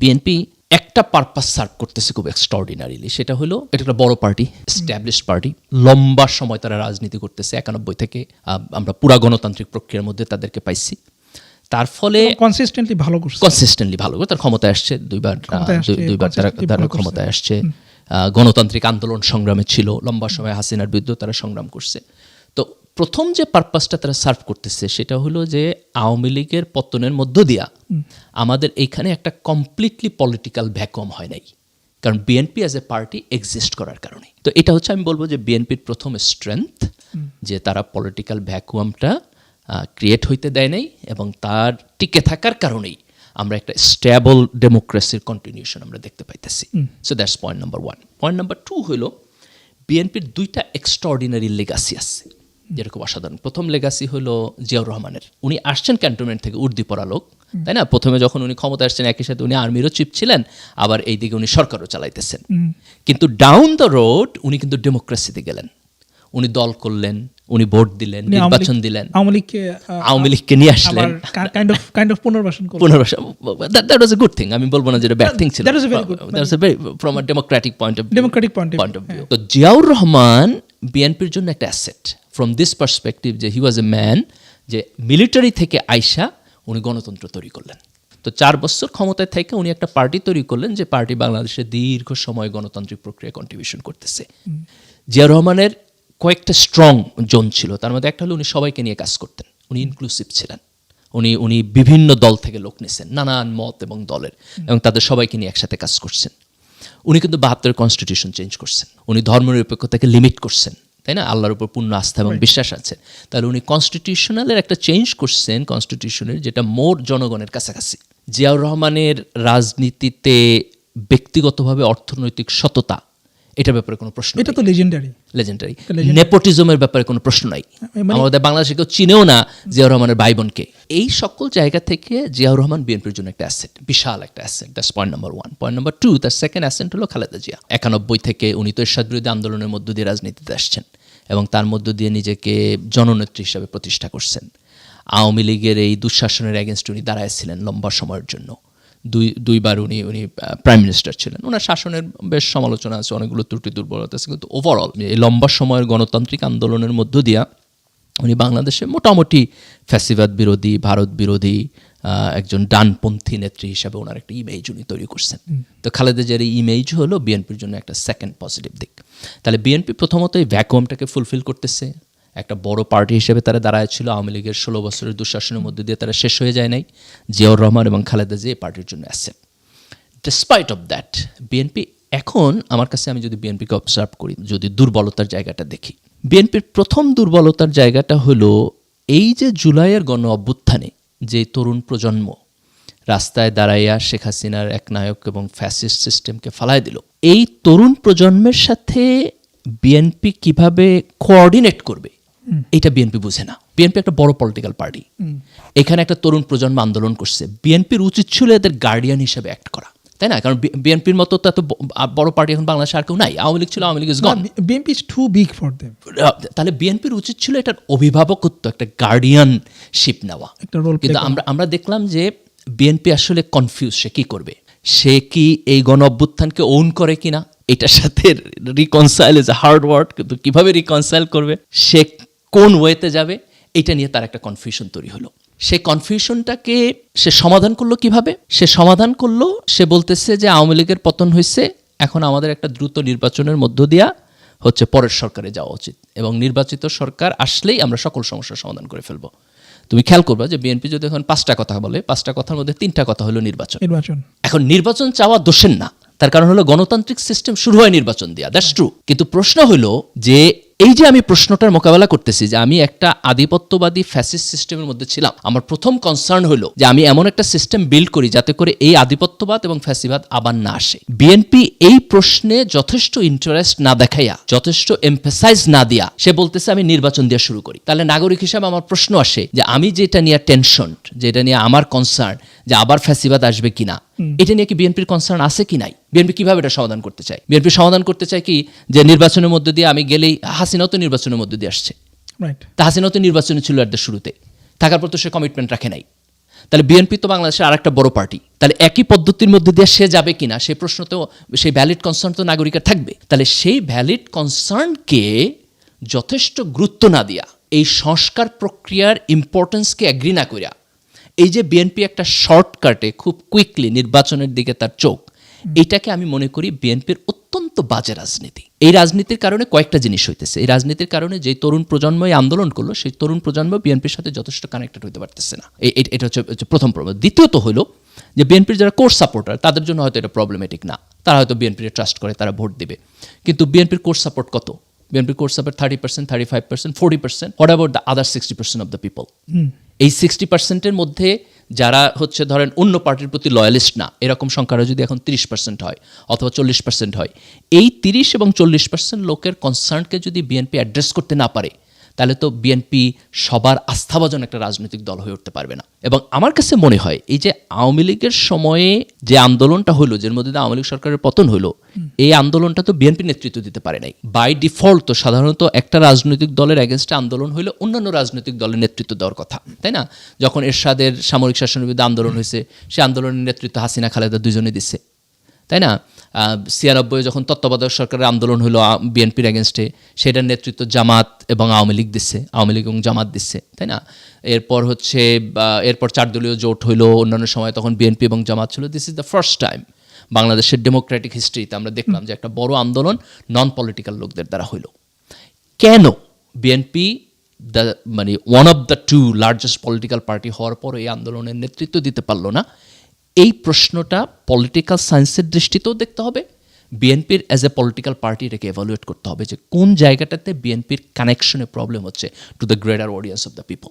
BNP একটা purpose serve করতেছে খুব এক্সট্রাঅর্ডিনারিলি সেটা হলো এটা একটা বড় পার্টি স্ট্যাবলিশ পার্টি লম্বা সময় তারা রাজনীতি করতেছে একানব্বই থেকে আমরা পুরা গণতান্ত্রিক প্রক্রিয়ার মধ্যে তাদেরকে পাইছি। তার ফলে কনসিস্টেন্টলি ভালো করছে। কনসিস্টেন্টলি ভালো করে তার ক্ষমতায় আসছে দুইবার দুইবার তারা তারা ক্ষমতায় আসছে। গণতান্ত্রিক আন্দোলন সংগ্রামে ছিল লম্বা সময় হাসিনার বিরুদ্ধে তারা সংগ্রাম করছে। প্রথম যে পারপাসটা তারা সার্ভ করতেছে সেটা হলো যে আওয়ামী লীগের পতনের মধ্য দিয়া আমাদের এইখানে একটা কমপ্লিটলি পলিটিক্যাল ভ্যাকুয়াম হয় নাই। কারণ BNP as a party exist করার কারণে। তো এটা হচ্ছে আমি বলব যে বিএনপির প্রথম স্ট্রেংথ যে তারা পলিটিক্যাল ভ্যাকুয়ামটা ক্রিয়েট হইতে দেয় নাই এবং তার টিকে থাকার কারণেই আমরা একটা স্ট্যাবল ডেমোক্রেসির কন্টিনিউশন আমরা দেখতে পাইতেছি। So that's point number one point number two হলো বিএনপির দুইটা এক্সট্রাঅর্ডিনারি লেগাসি আছে। যেরকম অসাধারণ। প্রথম লেগাসি হলো জিয়াউর রহমানের। উনি আসছেন ক্যান্টনমেন্ট থেকে উর্দি পড়া লোক তাই না? প্রথমে যখন উনি ক্ষমতা আসছেন একই সাথে উনি আর্মিরও চিফ ছিলেন আবার এইদিকে উনি সরকারও চালাইতেছেন। কিন্তু ডাউন দ্য রোড উনি কিন্তু ডেমোক্রেসিতে গেলেন। উনি দল করলেন উনি ভোট দিলেন নির্বাচন দিলেন। আওয়ামী লীগকে নিয়ে আসলেন। পুনর্বাসন পুনর্বাসন that was a good thing আমি বলব না যেটা ব্যাড থিং ছিল। From a democratic point of point point of view তো জিয়াউর রহমান বিএনপির জন্য একটা অ্যাসেট ফ্রম দিস পার্সপেক্টিভ যে হি ওয়াজ এ ম্যান যে মিলিটারি থেকে আইসা উনি গণতন্ত্র তৈরি করলেন। তো চার বছর ক্ষমতায় থেকে উনি একটা পার্টি তৈরি করলেন যে পার্টি বাংলাদেশে দীর্ঘ সময় গণতান্ত্রিক প্রক্রিয়া কন্ট্রিবিউশন করতেছে। জিয়া রহমানের কয়েকটা স্ট্রং জোন ছিল তার মধ্যে একটা হলো উনি সবাইকে নিয়ে কাজ করতেন উনি ইনক্লুসিভ ছিলেন। উনি উনি বিভিন্ন দল থেকে লোক নিয়েছেন নানান মত এবং দলের এবং তাদের সবাইকে নিয়ে একসাথে কাজ করছেন। উনি কিন্তু বাহাত্তরের কনস্টিটিউশন চেঞ্জ করছেন উনি ধর্মনিরপেক্ষতাকে লিমিট করছেন। তাই না? আল্লাহর উপর পূর্ণ আস্থা এবং বিশ্বাস আছে। তাহলে উনি কনস্টিটিউশনালের একটা চেঞ্জ করছেন কনস্টিটিউশনের যেটা মোর জনগণের কাছাকাছি। জিয়াউর রহমানের রাজনীতিতে ব্যক্তিগতভাবে অর্থনৈতিক সততা এটার ব্যাপারে কোনো প্রশ্ন এটা তো লেজেন্ডারি লেজেন্ডারি নেপোটিজমের ব্যাপারে কোনো প্রশ্ন নাই। মানে- আমাদের বাংলাদেশে কেউ চিনেও না জিয়াউর রহমানের ভাই বোনকে এই সকল জায়গা থেকে জিয়াউর রহমান বিএনপির জন্য একটা অ্যাসেট বিশাল একটা asset that's point number one point number two তার সেকেন্ড অ্যাসেট হলো খালেদা জিয়া। একানব্বই থেকে উনি তো এরশাদ বিরোধী আন্দোলনের মধ্য দিয়ে রাজনীতিতে আসছেন এবং তার মধ্য দিয়ে নিজেকে জননেত্রী হিসাবে প্রতিষ্ঠা করছেন। আওয়ামী লীগের এই দুঃশাসনের এগেনস্ট উনি দাঁড়াইছিলেন লম্বা সময়ের জন্য। দুই দুইবার উনি উনি প্রাইম মিনিস্টার ছিলেন। ওনার শাসনের বেশ সমালোচনা আছে অনেকগুলো ত্রুটি দুর্বলতা আছে কিন্তু ওভারঅল এই লম্বা সময়ের গণতান্ত্রিক আন্দোলনের মধ্য দিয়া উনি বাংলাদেশে মোটামুটি ফ্যাসিবাদ বিরোধী ভারত বিরোধী একজন ডানপন্থী নেত্রী হিসাবে ওনার একটা ইমেজ উনি তৈরি করছেন। তো খালেদা জিয়ার এই ইমেজ হলো বিএনপির জন্য একটা সেকেন্ড পজিটিভ দিক। তাহলে বিএনপি প্রথমত এই ভ্যাকুয়ামটাকে ফুলফিল করতেছে একটা বড় পার্টি হিসেবে তারা দাঁড়ায় ছিল। আওয়ামী লীগের ষোলো বছরের দুঃশাসনের মধ্যে দিয়ে তারা শেষ হয়ে যায় নাই। জিয়াউর রহমান এবং খালেদা জিয়া এই পার্টির জন্য asset despite of that BNP এখন আমার কাছে আমি যদি বিএনপিকে অবজার্ভ করি, যদি দুর্বলতার জায়গাটা দেখি। বিএনপির প্রথম দুর্বলতার জায়গাটা হলো এই যে জুলাইয়ের গণ অভ্যুত্থানে যে তরুণ প্রজন্ম রাস্তায় দাঁড়াইয়া শেখ হাসিনার এক নায়ক এবং ফ্যাসিস্ট সিস্টেমকে ফালায় দিল, এই তরুণ প্রজন্মের সাথে বিএনপি কীভাবে কোঅর্ডিনেট করবে? এটা বিএনপি বুঝে না। বিএনপি একটা বড় পলিটিক্যাল পার্টি এখানে একটা তরুণ প্রজন্ম আন্দোলন করছে। বিএনপির উচিত ছিল এদের গার্ডিয়ান হিসেবে অ্যাক্ট করা তাই না? কারণ বিএনপির মতো তো এত বড় পার্টি এখন বাংলাদেশে আর কেউ নাই। আওয়ামী লীগ ছিল Awami League is gone BNP is too big for them তাহলে বিএনপির উচিত ছিল এটার অভিভাবকত্ব একটা গার্ডিয়ানশিপ নেওয়া। একটা play কিন্তু আমরা আমরা দেখলাম যে বিএনপি আসলে কনফিউজ সে কি করবে? সে কি এই গণ অভ্যুত্থানকে ওন করে কিনা? এটার সাথে reconcile is a hard word কিন্তু কীভাবে রিকনসাইল করবে? সে কোন ওয়েতে যাবে এটা নিয়ে তার একটা কনফিউশন তৈরি হলো। সে কনফিউশনটাকে সে সমাধান করল কীভাবে? সে সমাধান করল সে বলতেছে যে আওয়ামী লীগের পতন হয়েছে এখন আমাদের একটা দ্রুত নির্বাচনের মধ্য দিয়া হচ্ছে পরের সরকারে যাওয়া উচিত এবং নির্বাচিত সরকার আসলেই আমরা সকল সমস্যার সমাধান করে ফেলব। তুমি খেয়াল করবা যে বিএনপি যদি এখন পাঁচটা কথা বলে পাঁচটা কথার মধ্যে তিনটা কথা হলো নির্বাচন। নির্বাচন। এখন নির্বাচন চাওয়া দোষের না তার কারণ হলো গণতান্ত্রিক সিস্টেম শুরু হয় নির্বাচন দিয়া দ্যাটস ট্রু কিন্তু প্রশ্ন হলো যে এই যে আমি প্রশ্নটার মোকাবেলা করতেছি যে আমি একটা আধিপত্যবাদী ফ্যাসিস্ট সিস্টেমের মধ্যে ছিলাম, আমার প্রথম কনসার্ন হলো যে আমি এমন একটা সিস্টেম বিল্ড করি যাতে করে এই আধিপত্যবাদ এবং ফ্যাসিবাদ আবার না আসে। বিএনপি এই প্রশ্নে যথেষ্ট ইন্টারেস্ট না দেখাইয়া, যথেষ্ট এমফেসাইজ না দিয়া, সে বলতেছে আমি নির্বাচন দিয়ে শুরু করি। তাহলে নাগরিক হিসাবে আমার প্রশ্ন আসে যে আমি যেটা নিয়ে টেনশন যেটা নিয়ে আমার কনসার্ন যে আবার ফ্যাসিবাদ আসবে কিনা এটা নিয়ে কি বিএনপির কনসার্ন আছে কি নাই? বিএনপি কীভাবে এটা সমাধান করতে চায়? বিএনপি সমাধান করতে চায় কি যে নির্বাচনের মধ্যে দিয়ে আমি গেলেই হাসিনাও তো নির্বাচনের মধ্যে দিয়ে আসছে। তা হাসিনাও তো নির্বাচনে ছিল এর শুরুতে। থাকার পর তো সে কমিটমেন্ট রাখে নাই। তাহলে বিএনপি তো বাংলাদেশের আরেকটা বড় পার্টি তাহলে একই পদ্ধতির মধ্যে দিয়ে সে যাবে কিনা সেই প্রশ্ন তো সেই ভ্যালিড কনসার্ন তো নাগরিকের থাকবে। তাহলে সেই ভ্যালিড কনসার্নকে যথেষ্ট গুরুত্ব না দিয়া এই সংস্কার প্রক্রিয়ার ইম্পর্টেন্সকে অ্যাগ্রি না করিয়া এই যে বিএনপি একটা শর্টকাটে খুব কুইকলি নির্বাচনের দিকে তার চোখ এটাকে আমি মনে করি বিএনপির অত্যন্ত বাজে রাজনীতি। এই রাজনীতির কারণে কয়েকটা জিনিস হইতেছে। এই রাজনীতির কারণে যে তরুণ প্রজন্ম এই আন্দোলন করল সেই তরুণ প্রজন্ম বিএনপির সাথে যথেষ্ট কানেক্টেড হতে পারতেছে না। এটা হচ্ছে প্রথম প্রবলেম দ্বিতীয়ত হলো যে বিএনপির যারা কোর্স সাপোর্টার তাদের জন্য হয়তো এটা প্রবলেমেটিক না। তারা হয়তো বিএনপির ট্রাস্ট করে তারা ভোট দিবে। কিন্তু বিএনপির কোর্স সাপোর্ট কত? বিএনপির course support thirty percent thirty five percent forty percent what about the other sixty percent of the people এই সিক্সটি পার্সেন্টের মধ্যে যারা হচ্ছে ধরেন অন্য পার্টির প্রতি লয়ালিস্ট না, এরকম সংখ্যাটা যদি এখন তিরিশ পার্সেন্ট হয় অথবা চল্লিশ পার্সেন্ট হয়, এই তিরিশ এবং চল্লিশ পার্সেন্ট লোকের কনসার্নকে যদি বিএনপি অ্যাড্রেস করতে না পারে তাহলে তো বিএনপি সবার আস্থাভাজন একটা রাজনৈতিক দল হয়ে উঠতে পারবে না। এবং আমার কাছে মনে হয় এই যে আওয়ামী লীগের সময়ে যে আন্দোলনটা হলো যের মধ্যে আওয়ামী লীগ সরকারের পতন হলো এই আন্দোলনটা তো বিএনপি নেতৃত্ব দিতে পারে নাই। বাই ডিফল্ট তো সাধারণত একটা রাজনৈতিক দলের এগেনস্টে আন্দোলন হইলে অন্যান্য রাজনৈতিক দলের নেতৃত্ব দেওয়ার কথা তাই না? যখন এরশাদের সামরিক শাসনের বিরুদ্ধে আন্দোলন হয়েছে সে আন্দোলনের নেতৃত্ব হাসিনা খালেদা দুজনে দিচ্ছে তাই না? ছিয়ানব্বই যখন তত্ত্বাবধায়ক সরকারের আন্দোলন হলো বিএনপির এগেনস্টে সেটার নেতৃত্ব জামাত এবং আওয়ামী লীগ দিচ্ছে, আওয়ামী লীগ এবং জামাত দিচ্ছে, তাই না? এরপর হচ্ছে এরপর চার দলীয় জোট হইল, অন্যান্য সময় তখন বিএনপি এবং জামাত ছিল। This is the first time বাংলাদেশের ডেমোক্রেটিক হিস্ট্রিতে আমরা দেখলাম যে একটা বড় আন্দোলন নন পলিটিক্যাল লোকদের দ্বারা হইল। কেন বিএনপি দ্য মানে one of the two largest political party হওয়ার পর এই আন্দোলনের নেতৃত্ব দিতে পারল না? এই প্রশ্নটা পলিটিক্যাল সায়েন্সের দৃষ্টিতেও দেখতে হবে বিএনপির অ্যাজ এ পলিটিক্যাল পার্টি এটাকে এভালুয়েট করতে হবে যে কোন জায়গাটাতে বিএনপির কানেকশনে প্রবলেম হচ্ছে to the greater audience of the people